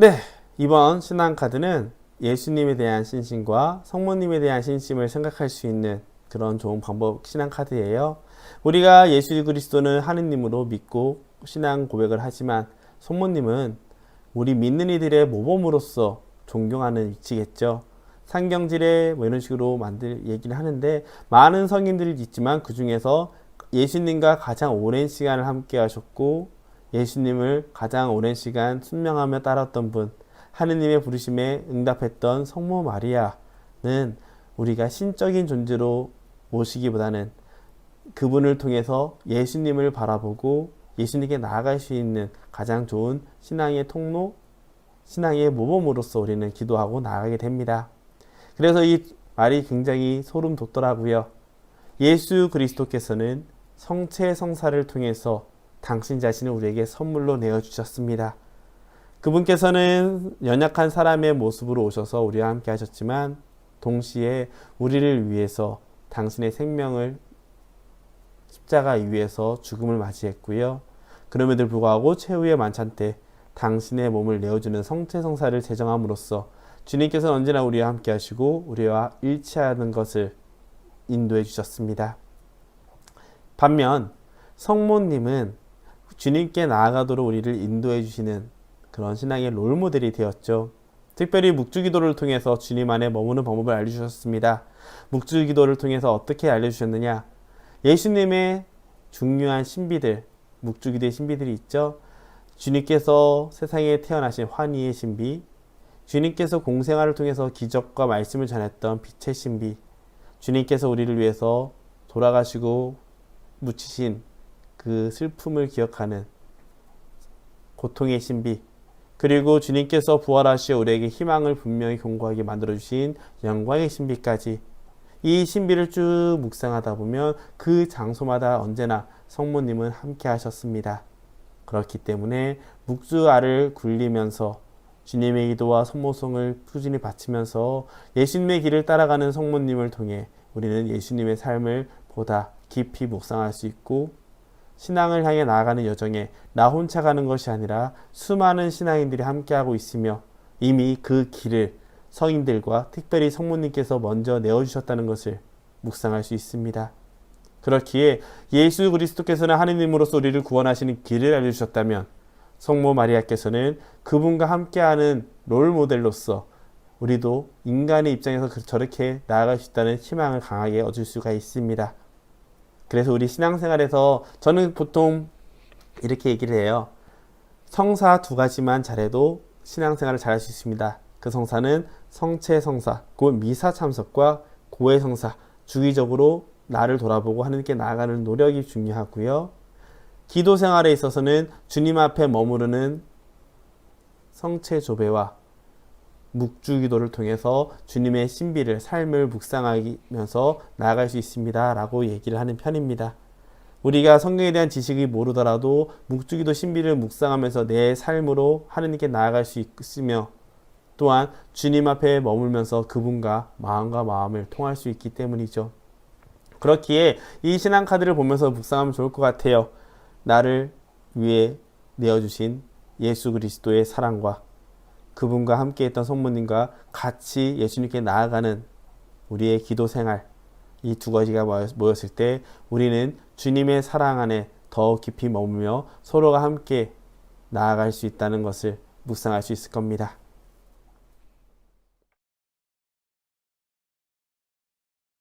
네, 이번 신앙카드는 예수님에 대한 신심과 성모님에 대한 신심을 생각할 수 있는 그런 좋은 방법 신앙카드예요. 우리가 예수 그리스도는 하느님으로 믿고 신앙 고백을 하지만 성모님은 우리 믿는 이들의 모범으로서 존경하는 위치겠죠. 상경질에 뭐 이런 식으로 만들 얘기를 하는데 많은 성인들이 있지만 그 중에서 예수님과 가장 오랜 시간을 함께 하셨고 예수님을 가장 오랜 시간 순명하며 따랐던 분 하느님의 부르심에 응답했던 성모 마리아는 우리가 신적인 존재로 모시기보다는 그분을 통해서 예수님을 바라보고 예수님께 나아갈 수 있는 가장 좋은 신앙의 통로, 신앙의 모범으로서 우리는 기도하고 나아가게 됩니다. 그래서 이 말이 굉장히 소름 돋더라고요. 예수 그리스도께서는 성체 성사를 통해서 당신 자신을 우리에게 선물로 내어 주셨습니다. 그분께서는 연약한 사람의 모습으로 오셔서 우리와 함께 하셨지만 동시에 우리를 위해서 당신의 생명을 십자가 위에서 죽음을 맞이했고요. 그럼에도 불구하고 최후의 만찬 때 당신의 몸을 내어주는 성체성사를 제정함으로써 주님께서는 언제나 우리와 함께 하시고 우리와 일치하는 것을 인도해 주셨습니다. 반면 성모님은 주님께 나아가도록 우리를 인도해 주시는 그런 신앙의 롤모델이 되었죠. 특별히 묵주기도를 통해서 주님 안에 머무는 방법을 알려주셨습니다. 묵주기도를 통해서 어떻게 알려주셨느냐? 예수님의 중요한 신비들, 묵주기도의 신비들이 있죠. 주님께서 세상에 태어나신 환희의 신비, 주님께서 공생활을 통해서 기적과 말씀을 전했던 빛의 신비, 주님께서 우리를 위해서 돌아가시고 묻히신 그 슬픔을 기억하는 고통의 신비, 그리고 주님께서 부활하시어 우리에게 희망을 분명히 공고하게 만들어 주신 영광의 신비까지 이 신비를 쭉 묵상하다 보면 그 장소마다 언제나 성모님은 함께 하셨습니다. 그렇기 때문에 묵주알을 굴리면서 주님의 기도와 성모성을 꾸준히 바치면서 예수님의 길을 따라가는 성모님을 통해 우리는 예수님의 삶을 보다 깊이 묵상할 수 있고 신앙을 향해 나아가는 여정에 나 혼자 가는 것이 아니라 수많은 신앙인들이 함께하고 있으며 이미 그 길을 성인들과 특별히 성모님께서 먼저 내어주셨다는 것을 묵상할 수 있습니다. 그렇기에 예수 그리스도께서는 하느님으로서 우리를 구원하시는 길을 알려주셨다면 성모 마리아께서는 그분과 함께하는 롤 모델로서 우리도 인간의 입장에서 그- 저렇게 나아갈 수 있다는 희망을 강하게 얻을 수가 있습니다. 그래서 우리 신앙생활에서 저는 보통 이렇게 얘기를 해요. 성사 두 가지만 잘해도 신앙생활을 잘할 수 있습니다. 그 성사는 성체 성사, 곧 미사 참석과 고해 성사, 주기적으로 나를 돌아보고 하나님께 나아가는 노력이 중요하고요. 기도 생활에 있어서는 주님 앞에 머무르는 성체 조배와 묵주 기도를 통해서 주님의 신비를 삶을 묵상하면서 나아갈 수 있습니다. 라고 얘기를 하는 편입니다. 우리가 성경에 대한 지식이 모르더라도 묵주기도 신비를 묵상하면서 내 삶으로 하느님께 나아갈 수 있으며 또한 주님 앞에 머물면서 그분과 마음과 마음을 통할 수 있기 때문이죠. 그렇기에 이 신앙 카드를 보면서 묵상하면 좋을 것 같아요. 나를 위해 내어주신 예수 그리스도의 사랑과 그분과 함께 했던 성모님과 같이 예수님께 나아가는 우리의 기도 생활 이 두 가지가 모였을 때 우리는 주님의 사랑 안에 더 깊이 머물며 서로가 함께 나아갈 수 있다는 것을 묵상할 수 있을 겁니다.